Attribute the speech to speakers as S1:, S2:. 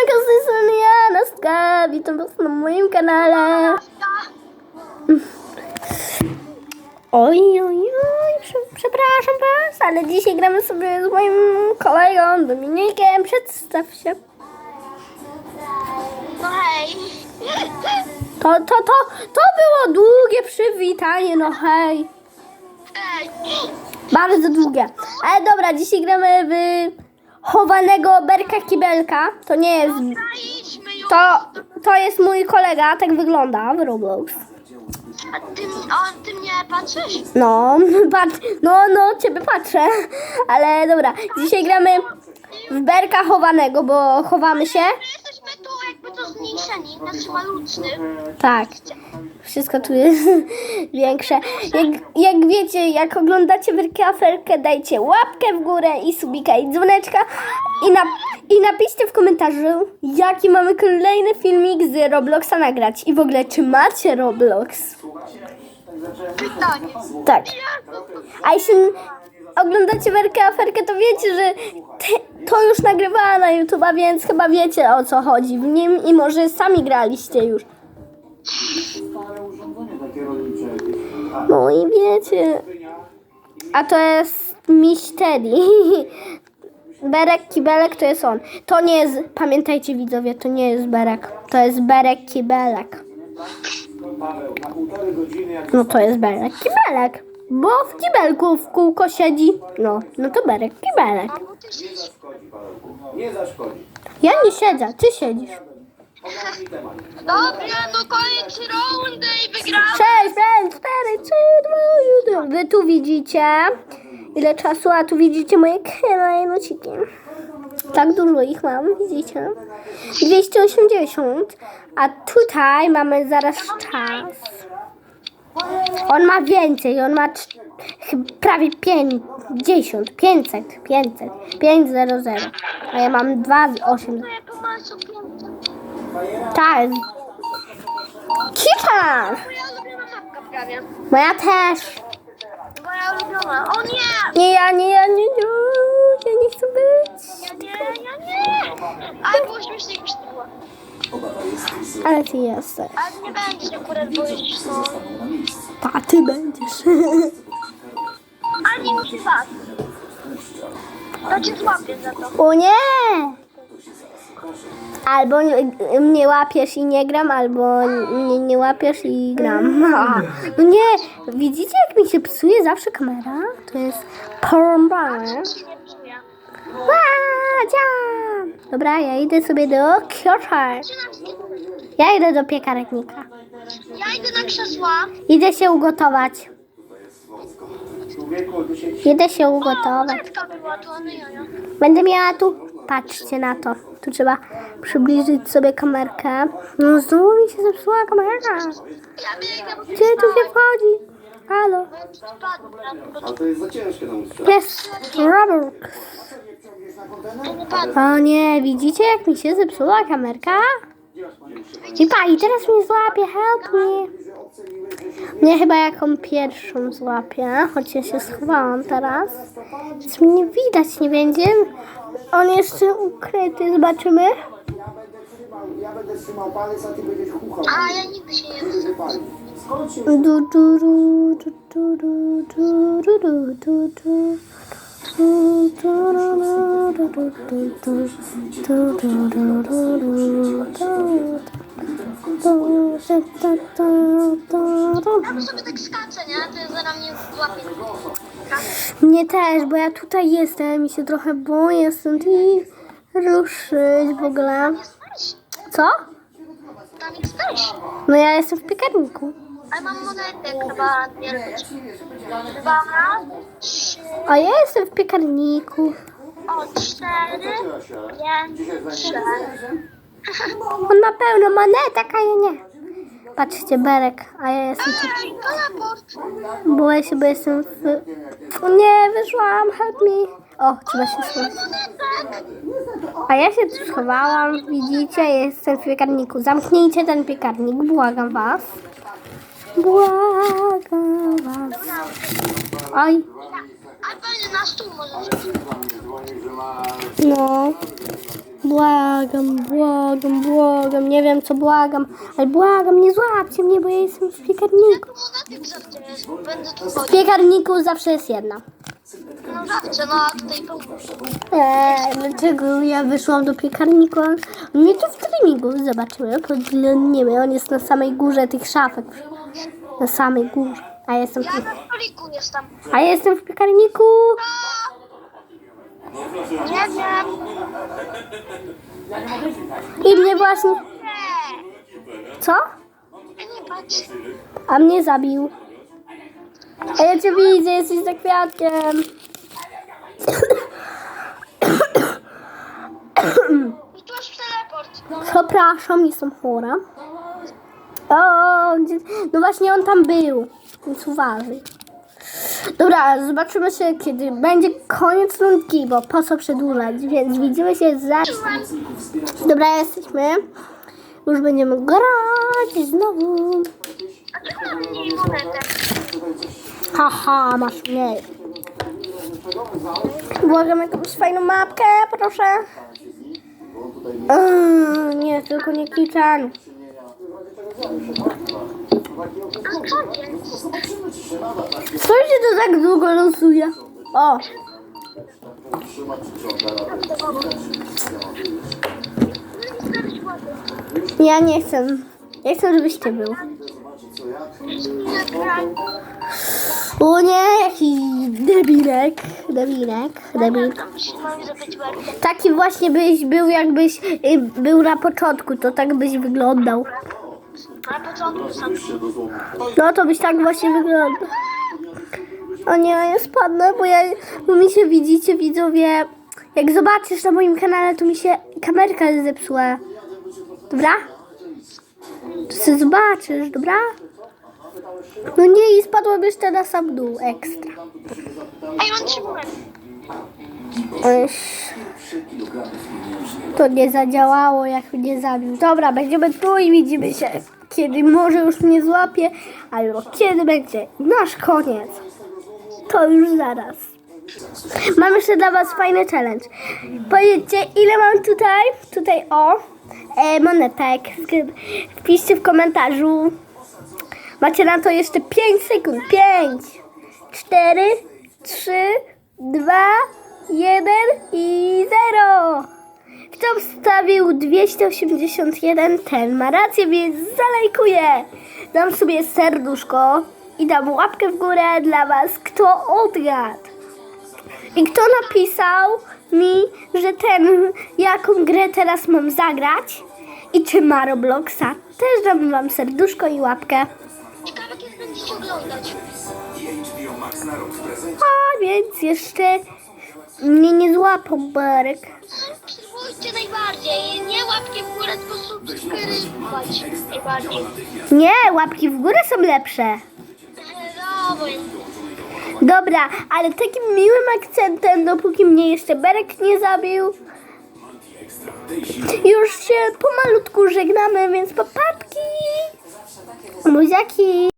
S1: Siemanko, z tej strony ja, Nastka. Witam was na moim kanale. Oj, oj, oj, prze, przepraszam was, ale dzisiaj gramy sobie z moim kolegą Dominikiem. Przedstaw się.
S2: No hej.
S1: To, to, to, to było długie przywitanie, no hej.
S2: Ej.
S1: Bardzo długie. Ale dobra, dzisiaj gramy w chowanego berka kibelka. To nie jest... To, to jest mój kolega, tak wygląda w Roblox.
S2: A ty, a ty mnie patrzysz?
S1: No, patrz, no, no, ciebie patrzę. Ale dobra, dzisiaj gramy w berka chowanego, bo chowamy się.
S2: My jesteśmy tu jakby to zmniejszeni, znaczy malutny.
S1: Tak, wszystko tu jest większe. Jak, jak wiecie, jak oglądacie wielkie aferkę, dajcie łapkę w górę i subika i dzwoneczka. I, na, I napiszcie w komentarzu, jaki mamy kolejny filmik z Robloxa nagrać. I w ogóle, czy macie Roblox?
S2: Pytanie.
S1: Tak. A jeśli oglądacie Werkę Aferkę, to wiecie, że te, to już nagrywała na YouTube, więc chyba wiecie o co chodzi w nim i może sami graliście już. No i wiecie. A to jest Miś Teddy. Berek Kibelek to jest on. To nie jest, pamiętajcie widzowie, to nie jest Berek. To jest Berek Kibelek. No to jest Berek Kibelek. Bo w kibelku w kółko siedzi. No, no to Berek Kibelek.
S2: Bo ty siedzisz.
S3: Nie zaszkodzi.
S1: Ja nie siedzę, ty siedzisz.
S2: Dobra, no koniec rundy i wygrałem.
S1: 6, 5, 4, 3, 2, 1. Wy tu widzicie ile czasu, a tu widzicie moje klejnociki. Tak dużo ich mam, widzicie? 280, a tutaj mamy zaraz czas. On ma więcej, on ma prawie 50, 500, 500, 500, a ja mam 2 z 8.
S2: To jaką masz sukienkę?
S1: Tak. Kita!
S2: Moja
S1: też.
S2: Moja ulubiona. O nie!
S1: Nie, ja nie, ja nie, nie, ja nie chcę być.
S2: Ja nie, ja nie! Ale było śmiesznie niż to było.
S1: Ale ty jesteś.
S2: Ale nie będziesz akurat, bo już no...
S1: A ty będziesz.
S2: Ani mi się bać. To cię złapię za to.
S1: O nie! Albo nie- mnie łapiesz i nie gram, albo mnie nie łapiesz i gram. No nie, widzicie jak mi się psuje zawsze kamera? To jest porąbane. Ładziam! Dobra, ja idę sobie do
S2: z
S1: Ja idę do piekarnika.
S2: Ja idę na krzesła.
S1: Idę się ugotować. Idę się ugotować.
S2: kartka była tu, a nie jaja.
S1: Będę miała tu. Patrzcie na to. Tu trzeba przybliżyć sobie kamerkę. No znowu mi się zepsuła kamerka. Gdzie tu się wchodzi? Halo.
S3: A to jest za ciężkie tam.
S1: Jest Robert. O nie, widzicie jak mi się zepsuła kamerka? I pa, i teraz mnie złapie, help me. Mnie chyba jaką pierwszą złapie, choć ja się schowałam teraz. Więc mnie widać nie będzie. On jeszcze ukryty, zobaczymy.
S3: Ja będę trzymał palec, a ty będziesz chuchał.
S2: A ja nigdy się nie
S1: Du, du, du, du, du, du, du, du, du, du, du.
S2: Sobie tak nie? To mnie
S1: też, bo ja tutaj jestem i się trochę boję stąd i ruszyć w ogóle. Co?
S2: Tam jesteś.
S1: No ja jestem w piekarniku.
S2: Ale mam monetę chyba. Dwa, trzy,
S1: A ja jestem w piekarniku.
S2: o, cztery, pięć, sześć.
S1: On ma pełno monetek, a ja nie. Patrzcie, Berek, a ja jestem tu.
S2: Ej.
S1: Boję się, bo jestem w... Nie, wyszłam, help me. O, trzeba się schować.
S2: Monetek.
S1: A ja się tu schowałam, widzicie, jestem w piekarniku. Zamknijcie ten piekarnik, błagam was. Błagam was. Oj,
S2: A pewnie na stół może rzucić.
S1: no. Błagam, błagam, błagam. Nie wiem co błagam, ale błagam, nie złapcie mnie, bo ja jestem w piekarniku. W piekarniku zawsze jest jedna.
S2: No zawsze, no a tutaj pół.
S1: Eee, dlaczego ja wyszłam do piekarnika? On mnie tu w treningu zobaczyły, podglądniemy. On jest na samej górze tych szafek. Na samej górze. A ja jestem,
S2: Ja
S1: tu.
S2: na stoliku jestem.
S1: A ja jestem w piekarniku.
S2: Nie wiem.
S1: I mnie właśnie...
S2: Nie.
S1: Co?
S2: Nie patrz.
S1: A mnie zabił. A ja cię widzę, jesteś za kwiatkiem.
S2: I tu masz teleport.
S1: Przepraszam, jestem chora. O, no właśnie on tam był, więc uważaj. Dobra, zobaczymy się, kiedy będzie koniec rundki, bo po co przedłużać, więc widzimy się za... Dobra, jesteśmy. Już będziemy grać znowu.
S2: A czemu mam mniej monetę?
S1: Haha, masz mniej. Błagam jakąś fajną mapkę, proszę. Nie, tylko nie
S2: jest?
S1: Co się to tak długo losuje? O, ja nie chcę. Ja chcę, żebyś ty był. O nie, jakiś debilek. Debilek, debil. Taki właśnie byś był, jakbyś y, był na początku, to tak byś wyglądał.
S2: Na początku sam.
S1: No to byś tak właśnie wyglądał. O nie, ja spadnę, bo ja, bo mi się widzicie, widzowie. Jak zobaczysz na moim kanale, to mi się kamerka zepsuła. Dobra? To sobie zobaczysz, dobra? No nie, i spadłam jeszcze na sam dół, ekstra.
S2: Ej.
S1: Eś. To nie zadziałało, jak mnie zabił. Dobra, będziemy tu i widzimy się. Kiedy może już mnie złapie, albo kiedy będzie nasz koniec. To już zaraz. Mam jeszcze dla Was fajny challenge. Powiedzcie, ile mam tutaj, tutaj o, e, monetek. Wpiszcie w komentarzu. Macie na to jeszcze 5 sekund. 5, 4, 3, 2, 1 i 0. Kto wstawił 281, ten ma rację, więc zalajkuję. Dam sobie serduszko i dam łapkę w górę dla Was, kto odgadł. I kto napisał mi, że ten, jaką grę teraz mam zagrać i czy ma Robloxa, też dam Wam serduszko i łapkę.
S2: Oglądać.
S1: A więc jeszcze mnie nie złapał Berek.
S2: Subskrybujcie najbardziej. Nie łapki w górę, tylko subskrybować najbardziej.
S1: Nie, łapki w górę są lepsze.
S2: Dobra.
S1: Dobra, ale takim miłym akcentem, dopóki mnie jeszcze Berek nie zabił. Już się pomalutku żegnamy, więc papatki. Buziaki.